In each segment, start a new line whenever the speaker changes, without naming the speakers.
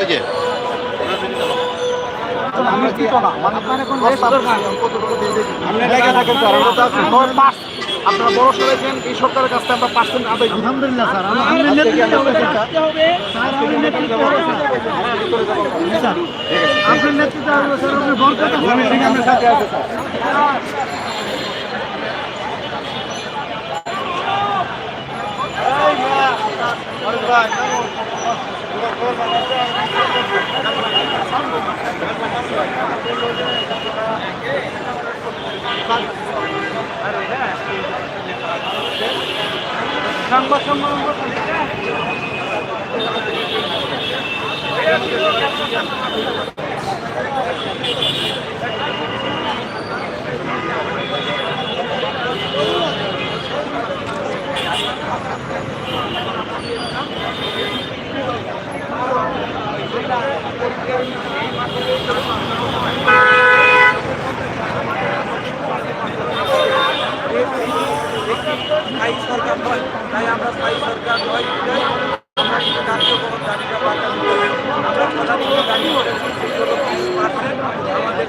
ওই যে
আপনারা বড় সরেছেন এই সরকারের কাছে আমরা পার্সেন্ট আদায়।
আলহামদুলিল্লাহ স্যার আপনার নেতৃত্ব স্যার আপনি বরকত
আপনার
সম্মেলন তাই আমরা স্থায়ী সরকার বিধায় আমরা কিন্তু কার্যক্রম দাবিটা বাড়াতে আমরা প্রধানত দাবি করেছি সেগুলো তিরিশ পার্সেন্ট আমাদের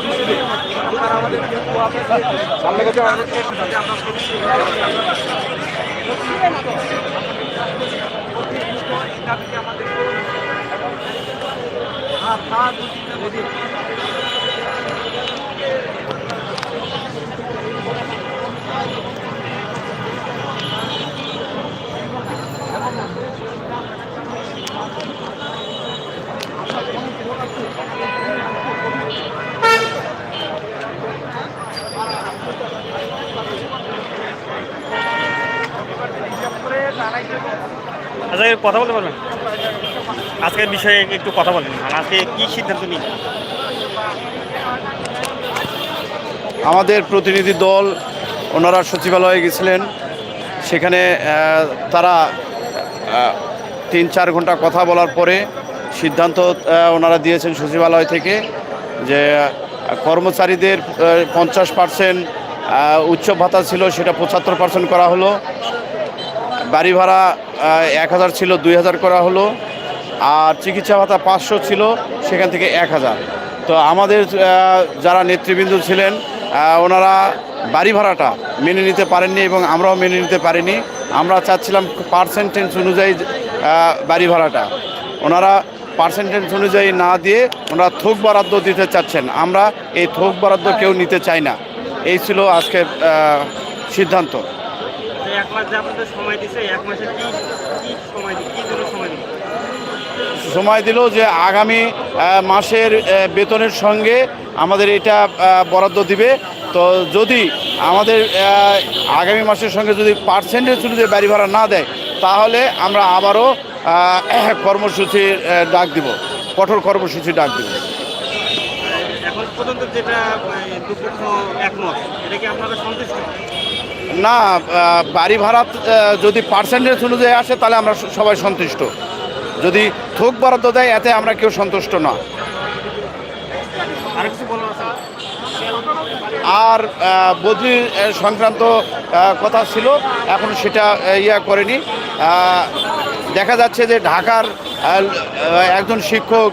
হিসেবে সরকার আমাদের এই দাবিটি আমাদের
কথা বলতে পারবেন? আজকের বিষয়ে একটু কথা বলেন। আজকে কি সিদ্ধান্ত নিন
আমাদের প্রতিনিধি দল, ওনারা সচিবালয়ে গেছিলেন। সেখানে তারা তিন চার ঘণ্টা কথা বলার পরে সিদ্ধান্ত ওনারা দিয়েছেন সচিবালয় থেকে যে, কর্মচারীদের পঞ্চাশ পার্সেন্ট উচ্চ ভাতা ছিল, সেটা পঁচাত্তর পার্সেন্ট করা হলো। বাড়ি ভাড়া এক হাজার ছিল, দুই হাজার করা হলো। আর চিকিৎসা ভাতা পাঁচশো ছিল, সেখান থেকে এক হাজার। তো আমাদের যারা নেতৃবৃন্দ ছিলেন ওনারা বাড়ি ভাড়াটা মেনে নিতে পারেননি এবং আমরাও মেনে নিতে পারিনি। আমরা চাচ্ছিলাম পার্সেন্টেজ অনুযায়ী বাড়ি ভাড়াটা। ওনারা পার্সেন্টেজ অনুযায়ী না দিয়ে ওনারা থোক বরাদ্দ দিতে চাচ্ছেন। আমরা এই থোক বরাদ্দ কেউ নিতে চাই না। এই ছিল আজকের সিদ্ধান্ত।
যে এক মাস যে আপনাদের সময় দিছে এক মাসে কি কি সময় কি জন্য সময়
সময় দিল যে আগামী মাসের বেতনের সঙ্গে আমাদের এটা বরাদ্দ দিবে। তো যদি আমাদের আগামী মাসের সঙ্গে যদি পার্সেন্টেজ অনুযায়ী বাড়ি ভাড়া না দেয় তাহলে আমরা আবারও কর্মসূচির ডাক দিব। কঠোর কর্মসূচি ডাক দিব।
এখন পর্যন্ত যেটা দুপক্ষ একমত এটা কি আপনারা সন্তুষ্ট?
না বাড়ি ভাড়া যদি পার্সেন্টেজ অনুযায়ী আসে তাহলে আমরা সবাই সন্তুষ্ট। যদি থোক বরাদ্দ দেয় এতে আমরা কেউ সন্তুষ্ট না।
আর আছে
আর বদলি সংক্রান্ত কথা ছিল এখন সেটা ইয়া করেনি। দেখা যাচ্ছে যে ঢাকার একজন শিক্ষক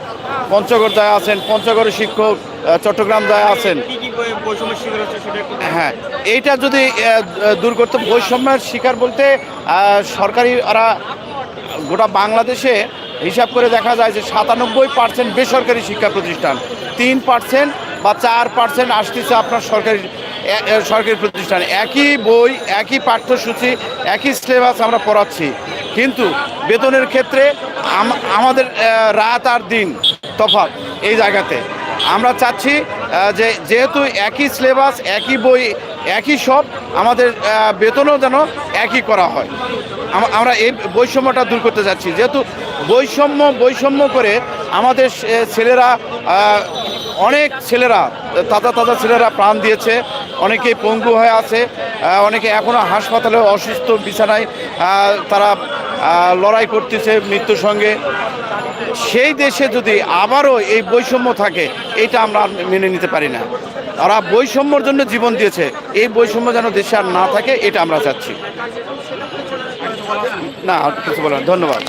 পঞ্চগড় যায় আছেন পঞ্চগড়ের শিক্ষক চট্টগ্রাম যায় আছেন। হ্যাঁ এইটা যদি দূর করতে বৈষম্যের শিকার বলতে সরকারি ওরা গোটা বাংলাদেশে হিসাব করে দেখা যায় যে সাতানব্বই পার্সেন্ট বেসরকারি শিক্ষা প্রতিষ্ঠান তিন পার্সেন্ট বা চার পার্সেন্ট আসতেছে আপনার সরকারি সরকারি প্রতিষ্ঠান। একই বই একই পাঠ্যসূচি একই সিলেবাস আমরা পড়াচ্ছি। কিন্তু বেতনের ক্ষেত্রে আমাদের রাত আর দিন তফাৎ এই জায়গাতে। আমরা চাচ্ছি যে যেহেতু একই সিলেবাস, একই বই, একই সব, আমাদের বেতনও যেন একই করা হয়। আমরা এই বৈষম্যটা দূর করতে চাচ্ছি। যেহেতু বৈষম্য বৈষম্য করে আমাদের ছেলেরা অনেক ছেলেরা, তাজা তাজা ছেলেরা প্রাণ দিয়েছে। অনেকেই পঙ্গু হয়ে আছে অনেকে এখনও হাসপাতালে অসুস্থ, বিছানায় তারা লড়াই করতেছে মৃত্যুর সঙ্গে। সেই দেশে যদি আবারও এই বৈষম্য থাকে, এটা আমরা মেনে নিতে পারি না। ওরা বৈষম্যর জন্য জীবন দিয়েছে, এই বৈষম্য যেন দেশে আর না থাকে, এটা আমরা চাচ্ছি। না কিছু বলার ধন্যবাদ।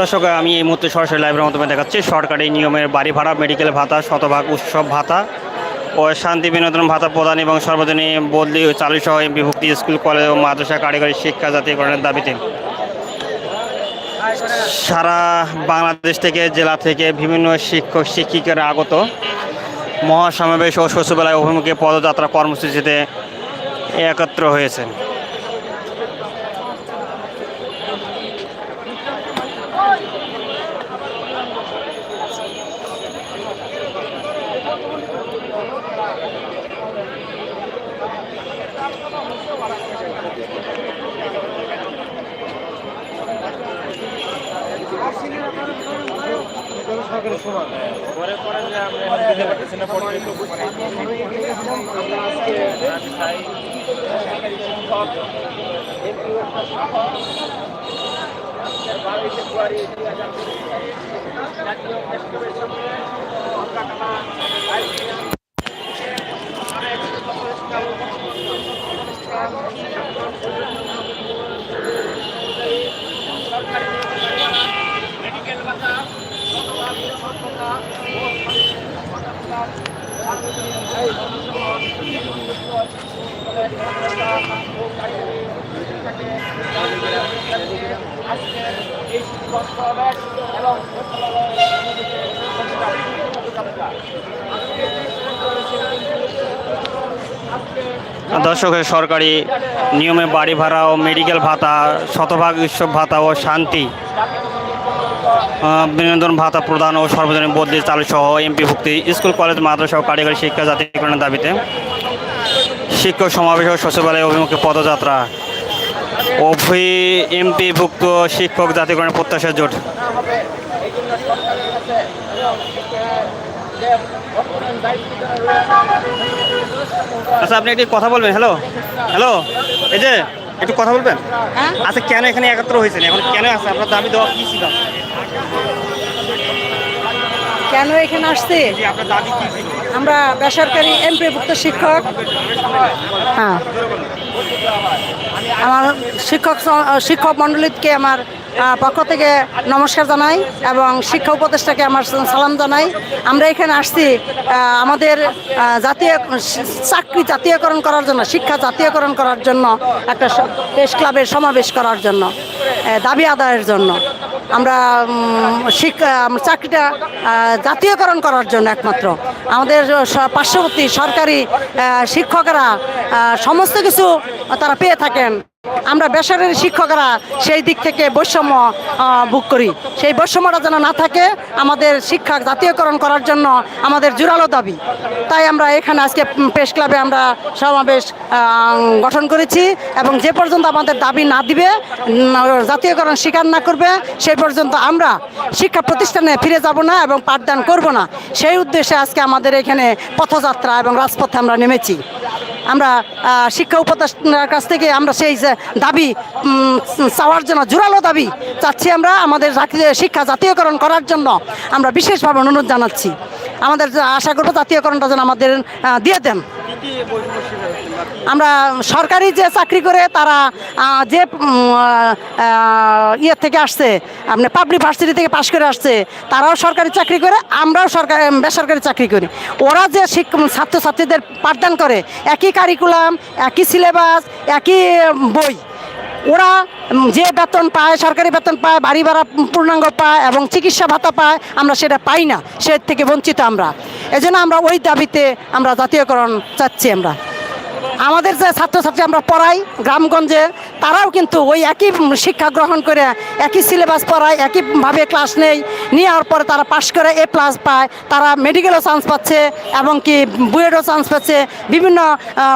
দর্শক, আমি এই মুহূর্তে সরাসরি লাইভের মাধ্যমে দেখাচ্ছি, সরকারি নিয়মের বাড়ি ভাড়া মেডিকেল ভাতা, শতভাগ, উৎসব ভাতা ও শান্তি বিনোদন ভাতা প্রদান এবং সর্বজনীন বদলি চালু সহ বিভক্তি স্কুল, কলেজ ও মাদ্রাসা কারিগরি শিক্ষা জাতীয়করণের দাবিতে। সারা বাংলাদেশ থেকে, জেলা থেকে বিভিন্ন শিক্ষক, শিক্ষিকারা আগত। মহাসমাবেশ ও সচিবালয় অভিমুখে পদযাত্রা কর্মসূচিতে একত্র পরে পরে যে আমরা
দিতে পারতেছি না পরে আমরা আজকে রাজশাহী বারোই ফেব্রুয়ারি দুই হাজার জাতীয় ফেস্টিভ্যাল সম্মেলন
দর্শকের সরকারি নিয়মে বাড়ি ভাড়া ও মেডিকেল ভাতা শতভাগ উৎসব ভাতা ও শান্তি। বিনোদন ভাতা প্রদান ও সর্বজনীন বদলি চালু সহ এমপি ভুক্তি স্কুল কলেজ মাদ্রাসা ও কারিগরি শিক্ষা জাতীয়করণের দাবিতে শিক্ষক সমাবেশ ও সচিবালয় অভিমুখে পদযাত্রা। অভি এমপি ভুক্ত শিক্ষক জাতীয়করণের প্রত্যাশা জোট। আচ্ছা আপনি একটি কথা বলবেন হ্যালো? হ্যালো? এই যে একটু কথা বলবেন? আচ্ছা কেন এখানে একত্র হয়েছেন? এখন কেন আছে? আপনার দাবি দেওয়া কি ছিল?
কেন এখানে আসছি? আমরা বেসরকারি এমপিভুক্ত শিক্ষক। হ্যাঁ। আমার শিক্ষক শিক্ষক মণ্ডলীকে আমার পক্ষ থেকে নমস্কার জানাই এবং শিক্ষা উপদেষ্টাকে আমার সালাম জানাই। আমরা এখানে আসছি আমাদের জাতীয়, চাকরি জাতীয়করণ করার জন্য, শিক্ষা জাতীয়করণ করার জন্য, একটা প্রেস ক্লাবের সমাবেশ করার জন্য দাবি আদায়ের জন্য। আমরা শিক্ষা চাকরিটা জাতীয়করণ করার জন্য একমাত্র। আমাদের পার্শ্ববর্তী সরকারি শিক্ষকেরা সমস্ত কিছু তারা পেয়ে থাকেন। আমরা বেসরকারি শিক্ষকরা সেই দিক থেকে বৈষম্য ভোগ করি। সেই বৈষম্যটা যেন না থাকে, আমাদের শিক্ষা জাতীয়করণ করার জন্য আমাদের জোরালো দাবি। তাই আমরা এখানে আজকে প্রেস ক্লাবে আমরা সমাবেশ গঠন করেছি এবং যে পর্যন্ত আমাদের দাবি না দিবে জাতীয়করণ স্বীকার না করবে, সেই পর্যন্ত আমরা শিক্ষা প্রতিষ্ঠানে ফিরে যাব না এবং পাঠদান করব না। সেই উদ্দেশ্যে আজকে আমাদের এখানে পথযাত্রা এবং রাজপথে আমরা নেমেছি। আমরা শিক্ষা উপদেষ্টার কাছ থেকে আমরা সেই দাবি চাওয়ার জন্য জোরালো দাবি চাচ্ছি আমরা আমাদের শিক্ষা জাতীয়করণ করার জন্য। আমরা বিশেষভাবে অনুরোধ জানাচ্ছি। আমাদের আশা করব জাতীয়করণটা যেন আমাদের দিয়ে দেন। আমরা সরকারি যে চাকরি করে তারা যে ইয়ে থেকে আসছে, আপনি পাবলিক ভার্সিটি থেকে পাশ করে আসছে, তারাও সরকারি চাকরি করে, আমরাও সরকারি বেসরকারি চাকরি করি। ওরা যে ছাত্রছাত্রীদের পাঠদান করে, একই কারিকুলাম একই সিলেবাস একই বই, ওরা যে বেতন পায়, সরকারি বেতন পায়, বাড়ি ভাড়া পূর্ণাঙ্গ পায় এবং চিকিৎসা ভাতা পায়, আমরা সেটা পাই না, সে থেকে বঞ্চিত আমরা। এজন্য আমরা ওই দাবিতে আমরা জাতীয়করণ চাচ্ছি আমরা। আমাদের যে ছাত্রছাত্রী আমরা পড়াই গ্রামগঞ্জে, তারাও কিন্তু ওই একই শিক্ষা গ্রহণ করে, একই সিলেবাস পড়ায়, একইভাবে ক্লাস নেই। নেওয়ার পরে তারা পাশ করে এ প্লাস পায়। তারা মেডিকেলও চান্স পাচ্ছে এবং কি বুয়েটও চান্স পাচ্ছে। বিভিন্ন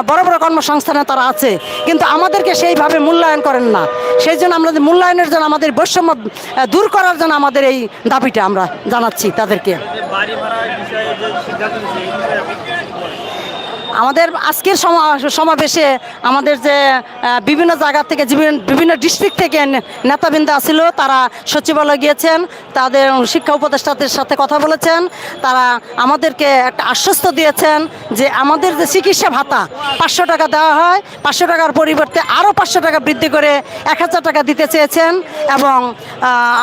বড় বড় কর্মসংস্থানে তারা আছে। কিন্তু আমাদেরকে সেইভাবে মূল্যায়ন করেন না। সেই জন্য আমাদের মূল্যায়নের জন্য আমাদের বৈষম্য দূর করার জন্য আমাদের এই দাবিটা আমরা জানাচ্ছি তাদেরকে। আমাদের আজকের সমা- সমাবেশে আমাদের যে বিভিন্ন জায়গা থেকে বিভিন্ন- ডিস্ট্রিক্ট থেকে নেতাবৃন্দ আসছিল তারা সচিবালয় গিয়েছেন, তাদের শিক্ষা উপদেষ্টাদের সাথে কথা বলেছেন, তারা আমাদেরকে একটা আশ্বস্ত দিয়েছেন যে আমাদের যে চিকিৎসা ভাতা, পাঁচশো টাকা দেওয়া হয়, পাঁচশো টাকার পরিবর্তে আরও পাঁচশো টাকা বৃদ্ধি করে এক হাজার টাকা দিতে চেয়েছেন এবং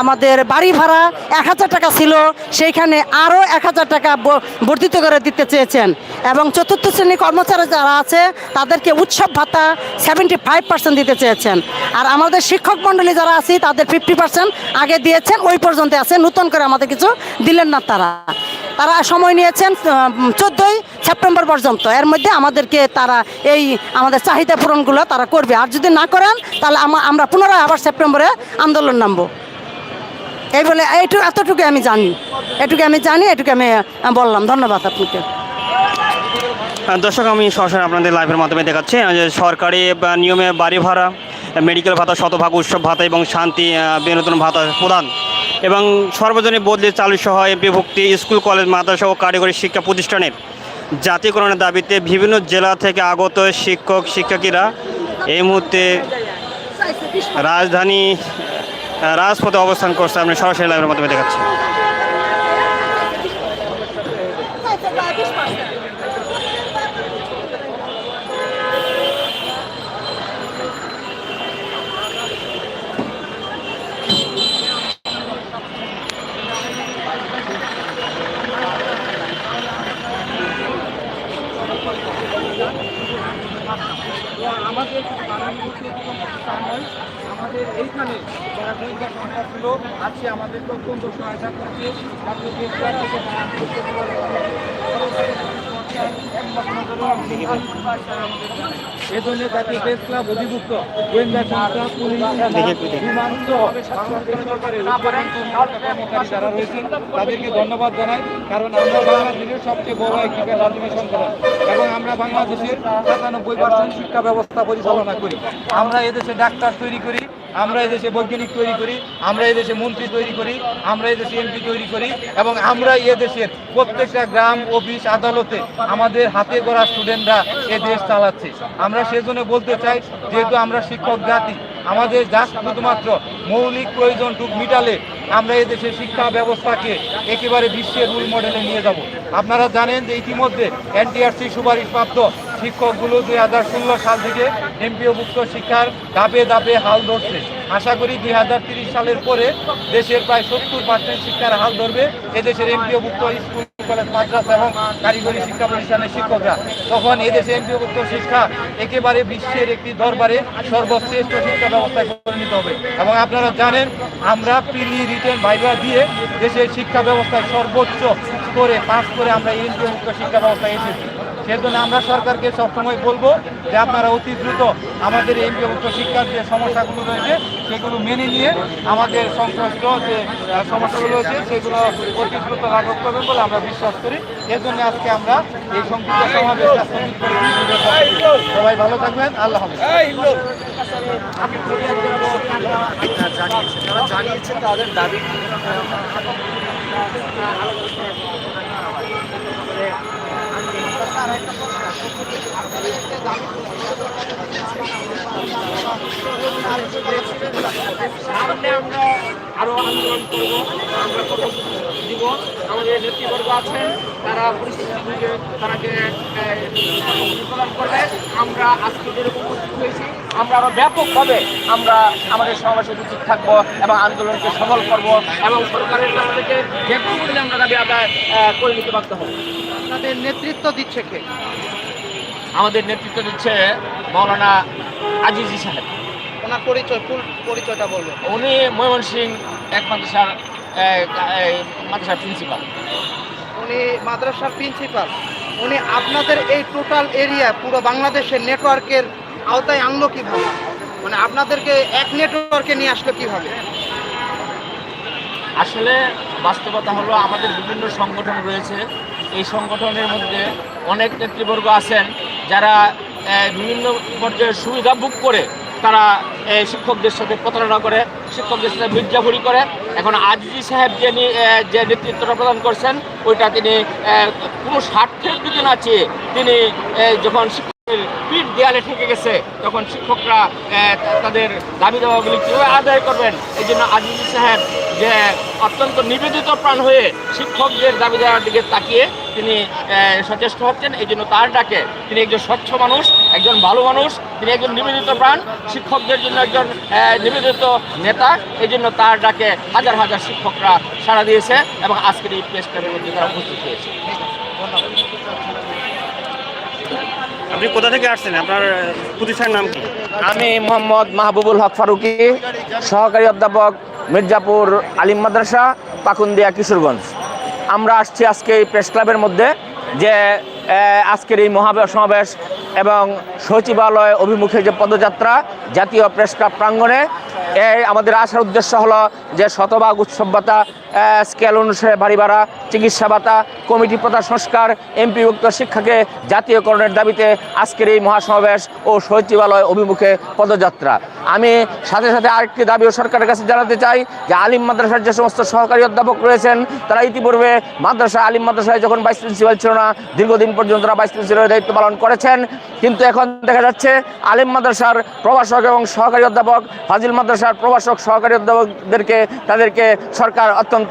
আমাদের বাড়ি ভাড়া এক হাজার টাকা ছিল, সেইখানে আরও এক হাজার টাকা বর্ধিত করে দিতে চেয়েছেন এবং চতুর্থ শ্রেণি কর্মচারী যারা আছে, তাদেরকে উৎসব ভাতা সেভেন্টি ফাইভ পার্সেন্ট দিতে চেয়েছেন। আর আমাদের শিক্ষক মণ্ডলী যারা আছে, তাদের ফিফটি পার্সেন্ট আগে দিয়েছেন, ওই পর্যন্ত আছে। নতুন করে আমাদের কিছু দিলেন না তারা। তারা সময় নিয়েছেন চোদ্দোই সেপ্টেম্বর পর্যন্ত। এর মধ্যে আমাদেরকে তারা এই আমাদের চাহিদা পূরণগুলো তারা করবে। আর যদি না করেন, তাহলে আমা- আমরা পুনরায় আবার সেপ্টেম্বরে আন্দোলন নামবো। এই বলে এইটু এতটুকু আমি জানি। এটুকু আমি জানি, এটুকু আমি বললাম। ধন্যবাদ আপনাকে।
দর্শক, আমি সরাসরি আপনাদের লাইভের মাধ্যমে দেখাচ্ছি। সরকারি নিয়মে বাড়ি ভাড়া মেডিকেল ভাতা, শতভাগ উৎসব ভাতা এবং শান্তি বিনোদন ভাতা প্রদান এবং সর্বজনীন বদলি চালু সহ বিভক্তি স্কুল, কলেজ, মাদ্রাসা ও কারিগরি শিক্ষা প্রতিষ্ঠানের জাতীয়করণের দাবিতে বিভিন্ন জেলা থেকে আগত শিক্ষক, শিক্ষার্থীরা এই মুহূর্তে রাজধানী রাজপথে অবস্থান করছে। আমি সরাসরি লাইভের মাধ্যমে দেখাচ্ছি।
আমাদের যারা গোয়েন্দা আজকে আমাদেরকে অত্যন্ত সহায়তা করছে। থেকে এজন্য জাতীয় প্রেস ক্লাব অধিভুক্ত গোয়েন্দা সংস্থা কর্মচারী যারা রয়েছেন, তাদেরকে ধন্যবাদ জানাই, কারণ আমরা বাংলাদেশের সবচেয়ে বড় একটি রাজনৈতিক সংগঠন। এবং আমরা বাংলাদেশের সাতানব্বই পার্সেন্ট শিক্ষা ব্যবস্থা পরিচালনা করি। আমরা এদেশে ডাক্তার তৈরি করি আমরা এদেশে বৈজ্ঞানিক তৈরি করি, আমরা এদেশে মন্ত্রী তৈরি করি, আমরা এদেশে এমপি তৈরি করি, এবং আমরা এদেশের প্রত্যেকটা গ্রাম, অফিস, আদালতে আমাদের হাতে করা স্টুডেন্টরা এ দেশ চালাচ্ছে। আমরা সেজন্য বলতে চাই, যেহেতু আমরা শিক্ষক জাতি আমাদের যা শুধুমাত্র মৌলিক প্রয়োজনটুক মিটালে আমরা এদেশের শিক্ষা ব্যবস্থাকে একেবারে বিশ্বের রুল মডেলে নিয়ে যাব। আপনারা জানেন যে ইতিমধ্যে এনটিআরসি সুপারিশপ্রাপ্ত শিক্ষকগুলো দুই হাজার ষোলো সাল থেকে এমপিওভুক্ত শিক্ষার ধাপে ধাপে হাল ধরছে। আশা করি দুই সালের পরে দেশের প্রায় সত্তর পার্সেন্ট শিক্ষার হাল ধরবে। এদেশের এমপিওভুক্ত স্কুল কলেজ মাদ্রাসা এবং কারিগরি শিক্ষা প্রতিষ্ঠানের শিক্ষকরা। তখন এদেশে এমপিওভুক্ত শিক্ষা একেবারে বিশ্বের একটি দরবারে সর্বশ্রেষ্ঠ শিক্ষা ব্যবস্থায় পরিণত হবে। এবং আপনারা জানেন, আমরা প্রিলি রিটেন ভাইবা দিয়ে দেশের শিক্ষা ব্যবস্থায় সর্বোচ্চ স্তরে পাস করে আমরা এমপিওভুক্ত শিক্ষা ব্যবস্থায় এসেছি। সেজন্য আমরা সরকারকে সবসময় বলব যে আপনারা অতি দ্রুত আমাদের এই এমপিওভুক্ত শিক্ষার যে সমস্যাগুলো রয়েছে, সেগুলো মেনে নিয়ে আমাদের সংশ্লিষ্ট যে সমস্যাগুলো রয়েছে, সেগুলো অতি দ্রুত লাঘব করবেন বলে আমরা বিশ্বাস করি। এর জন্য আজকে আমরা এই সংক্ষিপ্ত সমাবেশ সবাই ভালো থাকবেন। আল্লাহ হাফেজ।
সামনে আমরা আরও আন্দোলন করব, আমরা কর্মসূচি দিব। আমাদের নেতৃবর্গ আছেন, তারা পরিস্থিতি বুঝে তারাকে প্রদান করবে। আমরা আজকে যেরকম উপস্থিত হয়েছি, আমরা আরও ব্যাপকভাবে আমরা আমাদের সমাবেশে উপস্থিত থাকব এবং আন্দোলনকে সফল করব এবং সরকারের কাছ থেকে যে আমরা দাবি আদায় করে নিতে বাধ্য হব।
তাদের নেতৃত্ব দিচ্ছে কে?
আমাদের নেতৃত্ব দিচ্ছে মৌলানা আজিজি সাহেব।
ওনার পরিচয় ফুল পরিচয়টা বলবেন
উনি ময়মনসিং এক মাদ্রাসার মাদ্রাসার প্রিন্সিপাল
উনি মাদ্রাসার প্রিন্সিপাল উনি আপনাদের এই টোটাল এরিয়া পুরো বাংলাদেশের নেটওয়ার্কের আওতায় আনলো কীভাবে? মানে আপনাদেরকে এক নেটওয়ার্কে নিয়ে আসলো কীভাবে?
আসলে বাস্তবতা হলো আমাদের বিভিন্ন সংগঠন রয়েছে এই সংগঠনের মধ্যে অনেক নেতৃবর্গ আছেন যারা বিভিন্ন পর্যায়ে সুবিধা বুক করে তারা শিক্ষকদের সাথে প্রতারণা করে, শিক্ষকদের সাথে মির্জাফুরি করে। এখন আজিজি সাহেব যে যে নেতৃত্বটা প্রদান করছেন, ওইটা তিনি কোনো স্বার্থের দিকে না চেয়ে তিনি যখন শিক্ষকের পিঠ দেয়ালে ঠেকে গেছে, তখন শিক্ষকরা তাদের দাবি দাবাগুলি কীভাবে আদায় করবেন? এই জন্য আজিজি সাহেব যে অত্যন্ত নিবেদিত প্রাণ হয়ে শিক্ষকদের দাবি দেওয়ার দিকে তাকিয়ে তিনি সচেষ্ট হচ্ছেন। এই জন্য তার ডাকে তিনি একজন স্বচ্ছ মানুষ একজন ভালো মানুষ তিনি একজন নিবেদিত প্রাণ শিক্ষকদের জন্য একজন নিবেদিত নেতা। এই জন্য তার ডাকে হাজার হাজার শিক্ষকরা সাড়া দিয়েছে এবং আজকের এই প্রেস ক্লাবের মধ্যে তারা উপস্থিত হয়েছে।
আপনি কোথা থেকে আসছেন? আপনার প্রতিষ্ঠানের নাম কি?
আমি মোহাম্মদ মাহবুবুল হক ফারুকি সহকারী অধ্যাপক মির্জাপুর আলিম মাদ্রাসা পাকুন্দিয়া কিশোরগঞ্জ। আমরা আসছি আজকে এই প্রেস ক্লাবের মধ্যে যে আজকের এই মহাবে সমাবেশ এবং সচিবালয় অভিমুখে যে পদযাত্রা জাতীয় প্রেস ক্লাব প্রাঙ্গণে এই আমাদের আসার উদ্দেশ্য হলো যে শতভাগ উৎসব ভাতা আহ, স্কেল অনুসারে বাড়ি ভাড়া, চিকিৎসা ভাতা, কমিটি প্রথা সংস্কার এমপিভুক্ত শিক্ষাকে জাতীয়করণের দাবিতে আজকের এই মহাসমাবেশ ও সচিবালয় অভিমুখে পদযাত্রা। আমি সাথে সাথে আরেকটি দাবিও সরকারের কাছে জানাতে চাই যে আলিম মাদ্রাসার যে সমস্ত সহকারী অধ্যাপক রয়েছেন, তারা ইতিপূর্বে মাদ্রাসা, আলিম মাদ্রাসায় যখন ভাইস প্রিন্সিপাল ছিল না, দীর্ঘদিন পর্যন্ত তারা ভাইস প্রিন্সিপালের দায়িত্ব পালন করেছেন। কিন্তু এখন দেখা যাচ্ছে আলিম মাদ্রাসার প্রভাষক এবং সহকারী অধ্যাপক, ফাজিল মাদ্রাসার প্রভাষক, সহকারী অধ্যাপকদেরকে, তাদেরকে সরকার অত্যন্ত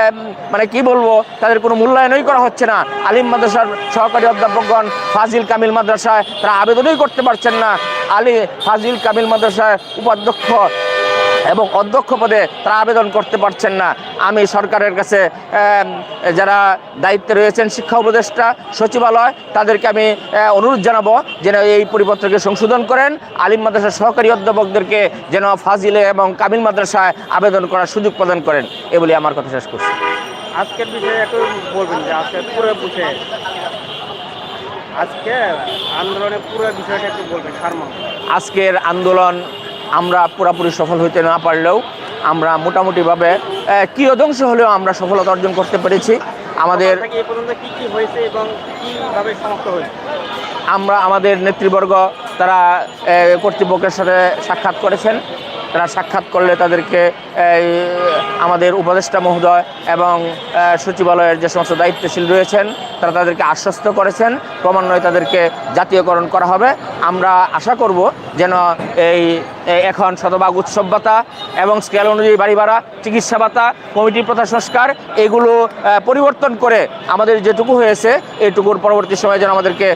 এম, মানে কি বলব তাদের কোনো মূল্যায়নই করা হচ্ছে না। আলিম মাদ্রাসার সহকারী অধ্যাপকগণ ফাজিল কামিল মাদ্রাসায় তারা আবেদনই করতে পারছেন না। আলী ফাজিল কামিল মাদ্রাসায় উপাধ্যক্ষ এবং অধ্যক্ষ পদে তারা আবেদন করতে পারছেন না। আমি সরকারের কাছে যারা দায়িত্বে রয়েছেন শিক্ষা উপদেষ্টা সচিবালয় তাদেরকে আমি অনুরোধ জানাব যেন এই পরিপত্রকে সংশোধন করেন। আলিম মাদ্রাসার সহকারী অধ্যাপকদেরকে যেন ফাজিলে এবং কামিল মাদ্রাসায় আবেদন করার সুযোগ প্রদান করেন। এ বলে আমার কথা শেষ করছি।
আজকের বিষয়ে একটু বলবেন যে আজকে পুরো বিষয়ে আজকে আন্দোলনের পুরো বিষয়টা একটু বলবেন
আজকের আন্দোলন আমরা পুরাপুরি সফল হইতে না পারলেও আমরা মোটামুটিভাবে কিয়দংশ হলেও আমরা সফলতা অর্জন করতে পেরেছি। আমাদের আমরা আমাদের নেতৃবর্গ তারা কর্তৃপক্ষের সাথে সাক্ষাৎ করেছেন। তারা সাক্ষাৎ করলে তাদেরকে আমাদের উপদেষ্টা মহোদয় এবং সচিবালয়ের যে সমস্ত দায়িত্বশীল রয়েছেন, তারা তাদেরকে আশ্বস্ত করেছেন। ক্রমান্বয়ে তাদেরকে জাতীয়করণ করা হবে। আমরা আশা করব যেন এই এখন শতভাগ উৎসব ভাতা এবং স্কেল অনুযায়ী বাড়ি ভাড়া, চিকিৎসা ভাতা, কমিটি প্রথা সংস্কার, এগুলো পরিবর্তন করে আমাদের যেটুকু হয়েছে এইটুকুর পরবর্তী সময়ে যেন আমাদেরকে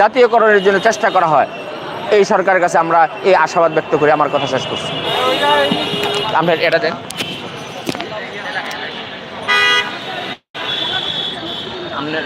জাতীয়করণের জন্য চেষ্টা করা হয়। এই সরকারের কাছে আমরা এই আশাবাদ ব্যক্ত করি আমার কথা শেষ করছি। আপনার এটা দেন। আপনার